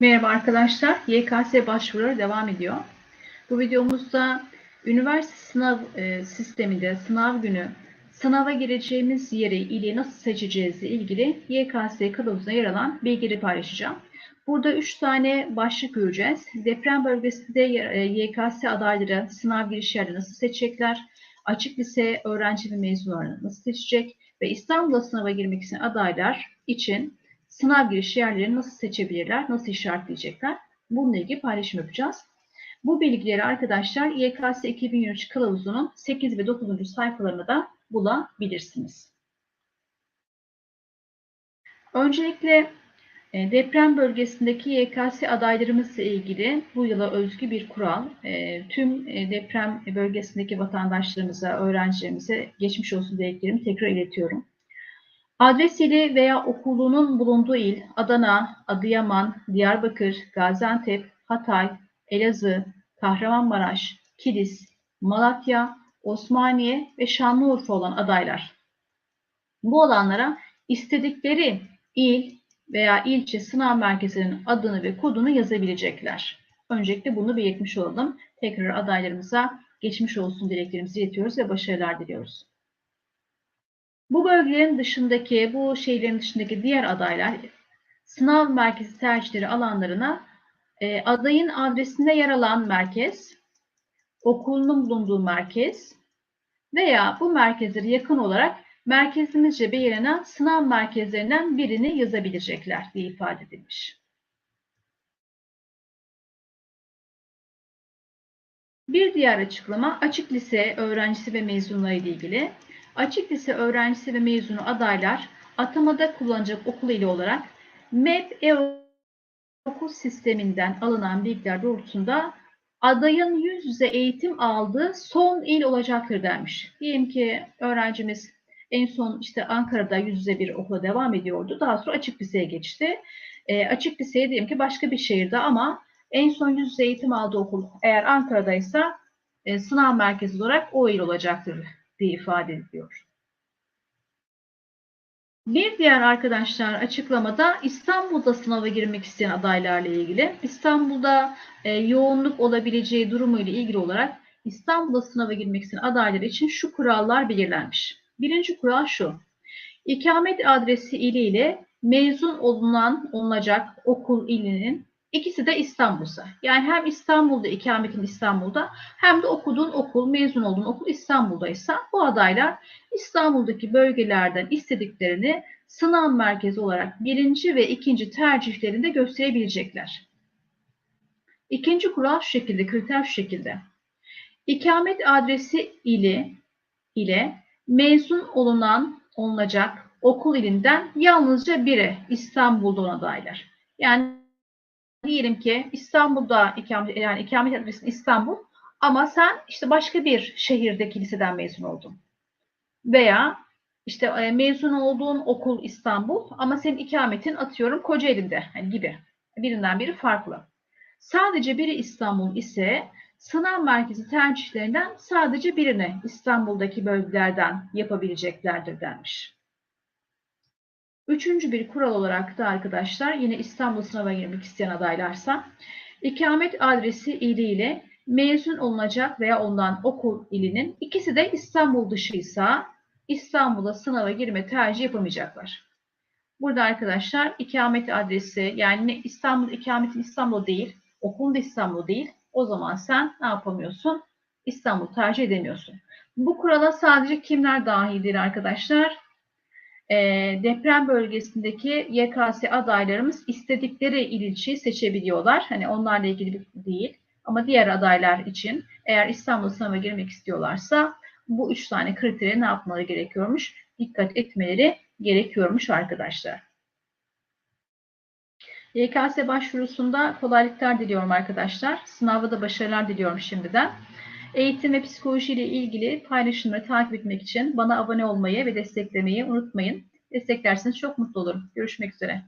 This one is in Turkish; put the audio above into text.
Merhaba arkadaşlar, YKS başvuruları devam ediyor. Bu videomuzda üniversite sınav e, sisteminde sınav günü sınava gireceğimiz yeri ili nasıl seçeceğizle ilgili YKS kılavuzuna yer alan bilgileri paylaşacağım. Burada 3 tane başlık göreceğiz. Deprem bölgesinde e, YKS adayları sınav giriş yerleri nasıl seçecekler? Açık lise öğrenci ve mezunlarını nasıl seçecek? Ve İstanbul'da sınava girmek isteyen adaylar için sınav giriş yerlerini nasıl seçebilirler, nasıl işaretleyecekler? Bununla ilgili paylaşım yapacağız. Bu bilgileri arkadaşlar YKS 2023 kılavuzunun 8 ve 9. sayfalarında da bulabilirsiniz. Öncelikle e, deprem bölgesindeki YKS adaylarımızla ilgili bu yıla özgü bir kural. E, tüm e, deprem bölgesindeki vatandaşlarımıza, öğrencilerimize geçmiş olsun dileklerimi tekrar iletiyorum. Adres ili veya okulunun bulunduğu il Adana, Adıyaman, Diyarbakır, Gaziantep, Hatay, Elazığ, Kahramanmaraş, Kilis, Malatya, Osmaniye ve Şanlıurfa olan adaylar. Bu alanlara istedikleri il veya ilçe sınav merkezinin adını ve kodunu yazabilecekler. Öncelikle bunu belirtmiş olalım. Tekrar adaylarımıza geçmiş olsun dileklerimizi iletiyoruz ve başarılar diliyoruz. Bu bölgelerin dışındaki, bu şeylerin dışındaki diğer adaylar sınav merkezi tercihleri alanlarına e, adayın adresinde yer alan merkez, okulunun bulunduğu merkez veya bu merkezlere yakın olarak merkezimizce belirlenen sınav merkezlerinden birini yazabilecekler diye ifade edilmiş. Bir diğer açıklama açık lise öğrencisi ve mezunları ile ilgili. Açık lise öğrencisi ve mezunu adaylar atamada kullanacak okul ili olarak MEP e-okul sisteminden alınan bilgiler doğrultusunda adayın yüz yüze eğitim aldığı son il olacaktır denmiş. Diyelim ki öğrencimiz en son işte Ankara'da yüz yüze bir okula devam ediyordu. Daha sonra açık liseye geçti. E, açık liseye diyelim ki başka bir şehirde ama en son yüz yüze eğitim aldığı okul eğer Ankara'daysa e, sınav merkezi olarak o il olacaktır diye ifade ediliyor. Bir diğer arkadaşlar açıklamada İstanbul'da sınava girmek isteyen adaylarla ilgili İstanbul'da e, yoğunluk olabileceği durumu ile ilgili olarak İstanbul'da sınava girmek isteyen adaylar için şu kurallar belirlenmiş. Birinci kural şu. İkamet adresi ile mezun olunan olunacak okul ilinin İkisi de İstanbul'sa. Yani hem İstanbul'da ikametin İstanbul'da hem de okuduğun okul, mezun olduğun okul İstanbul'daysa bu adaylar İstanbul'daki bölgelerden istediklerini sınav merkezi olarak birinci ve ikinci tercihlerinde gösterebilecekler. İkinci kural şu şekilde, kriter şu şekilde. İkamet adresi ili ile mezun olunan olunacak okul ilinden yalnızca biri İstanbul'da adaylar. Yani diyelim ki İstanbul'da ikamet, yani ikamet adresin İstanbul ama sen işte başka bir şehirdeki liseden mezun oldun. Veya işte e, mezun olduğun okul İstanbul ama senin ikametin atıyorum Kocaeli'nde hani gibi. Birinden biri farklı. Sadece biri İstanbul ise sınav merkezi tercihlerinden sadece birini İstanbul'daki bölgelerden yapabileceklerdir denmiş. Üçüncü bir kural olarak da arkadaşlar yine İstanbul sınava girmek isteyen adaylarsa ikamet adresi iliyle mezun olunacak veya ondan okul ilinin ikisi de İstanbul dışıysa İstanbul'a sınava girme tercih yapamayacaklar. Burada arkadaşlar ikamet adresi yani İstanbul ikametin İstanbul değil, okulun da İstanbul değil. O zaman sen ne yapamıyorsun? İstanbul tercih edemiyorsun. Bu kurala sadece kimler dahildir arkadaşlar? E, deprem bölgesindeki YKS adaylarımız istedikleri il ilçeyi seçebiliyorlar. Hani onlarla ilgili değil. Ama diğer adaylar için eğer İstanbul sınava girmek istiyorlarsa bu üç tane kritere ne yapmaları gerekiyormuş? Dikkat etmeleri gerekiyormuş arkadaşlar. YKS başvurusunda kolaylıklar diliyorum arkadaşlar. Sınavda da başarılar diliyorum şimdiden. Eğitim ve psikoloji ile ilgili paylaşımları takip etmek için bana abone olmayı ve desteklemeyi unutmayın. Desteklerseniz çok mutlu olurum. Görüşmek üzere.